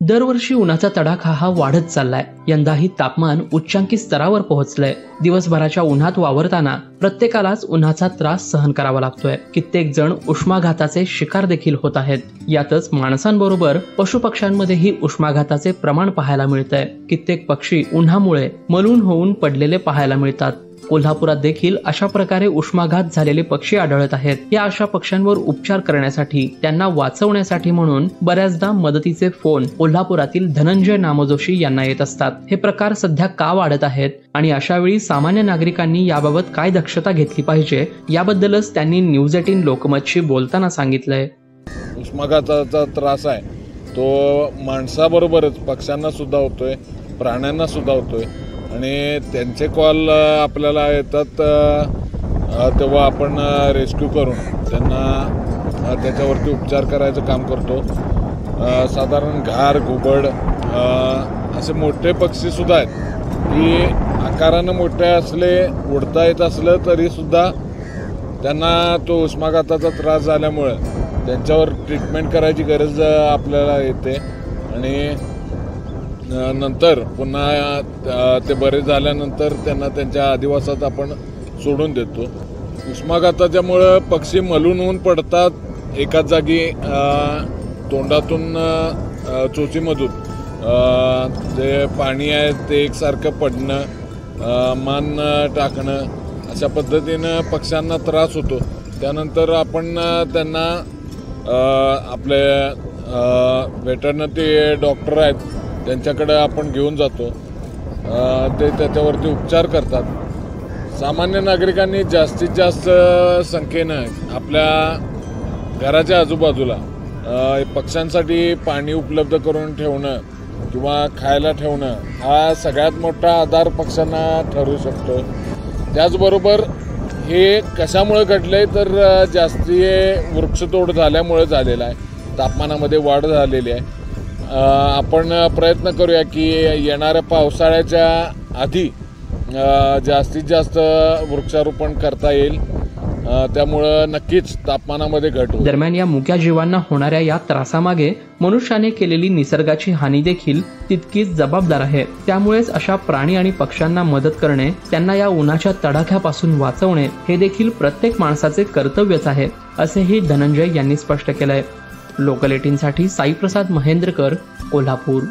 दरवर्षी उन्हाचा तडाखा हा वाढत चाललाय. यंदाही तापमान उच्चांकी स्तरावर पोहोचलंय. दिवसभराच्या उन्हात वावरताना प्रत्येकालाच उन्हाचा त्रास सहन करावा लागतोय. कित्येक जण उष्माघाताचे शिकार देखील होत आहेत. यातच माणसांबरोबर पशुपक्ष्यांमध्येही उष्माघाताचे प्रमाण पाहायला मिळतंय. कित्येक पक्षी उन्हामुळे मलून होऊन पडलेले पाहायला मिळतात. कोल्हापुरात देखील अशा प्रकारे उष्माघात झालेले पक्षी आढळत आहेत. या अशा पक्ष्यांवर उपचार करण्यासाठी त्यांना वाचवण्यासाठी म्हणून बऱ्याचदा मदतीचे फोन कोल्हापुरातील धनंजय नामजोशी यांना येत असतात. हे प्रकार सध्या का वाढत आहेत आणि अशा वेळी सामान्य नागरिकांनी याबाबत काय दक्षता घेतली पाहिजे याबद्दलच त्यांनी न्यूज एटीन लोकमतशी बोलताना सांगितलंय. उष्माघाताचा त्रास आहे. तो माणसाबरोबरच पक्ष्यांना सुद्धा होतोय प्राण्यांना सुद्धा होतोय. आणि त्यांचे कॉल आपल्याला येतात तेव्हा आपण रेस्क्यू करून त्यांना त्याच्यावरती उपचार करायचं काम करतो. साधारण घार घुबड असे मोठे पक्षीसुद्धा आहेत. की आकारानं मोठे असले उडता येत असलं तरीसुद्धा त्यांना तो उष्माघाताचा त्रास झाल्यामुळं त्यांच्यावर ट्रीटमेंट करायची गरज आपल्याला येते. आणि नंतर पुन्हा ते बरे झाल्यानंतर त्यांना त्यांच्या अधिवासात आपण सोडून देतो. उष्माघाताच्यामुळं पक्षी मलून होऊन पडतात. एकाच जागी तोंडातून चोचीमधून जे पाणी आहे ते एकसारखं पडणं मान टाकणं अशा पद्धतीनं पक्ष्यांना त्रास होतो. त्यानंतर आपण त्यांना आपले वेटरनरी डॉक्टर आहेत त्यांच्याकडे आपण घेऊन जातो. ते त्याच्यावरती उपचार करतात. सामान्य नागरिकांनी जास्तीत जास्त संख्येनं आपल्या घराच्या आजूबाजूला पक्ष्यांसाठी पाणी उपलब्ध करून ठेवणं किंवा खायला ठेवणं हा सगळ्यात मोठा आधार पक्ष्यांना ठरू शकतो. त्याचबरोबर हे कशामुळे आहे तर जास्ती वृक्षतोड झाल्यामुळे झालेलं आहे. तापमानामध्ये वाढ झालेली आहे. आपण प्रयत्न करूया की येणाऱ्या पावसाळ्याच्या आधी जास्तीत जास्त वृक्षारोपण करता येईल. त्यामुळं नक्कीच तापमानामध्ये घट दरम्यान या मुक्या जीवांना होणाऱ्या या त्रासामागे मनुष्याने केलेली निसर्गाची हानी देखील तितकीच जबाबदार आहे. त्यामुळेच अशा प्राणी आणि पक्ष्यांना मदत करणे त्यांना या उन्हाच्या तडाख्यापासून वाचवणे हे देखील प्रत्येक माणसाचे कर्तव्यच आहे असेही धनंजय यांनी स्पष्ट केलंय. लोकल एटीनसाठी साईप्रसाद महेंद्रकर कोल्हापूर.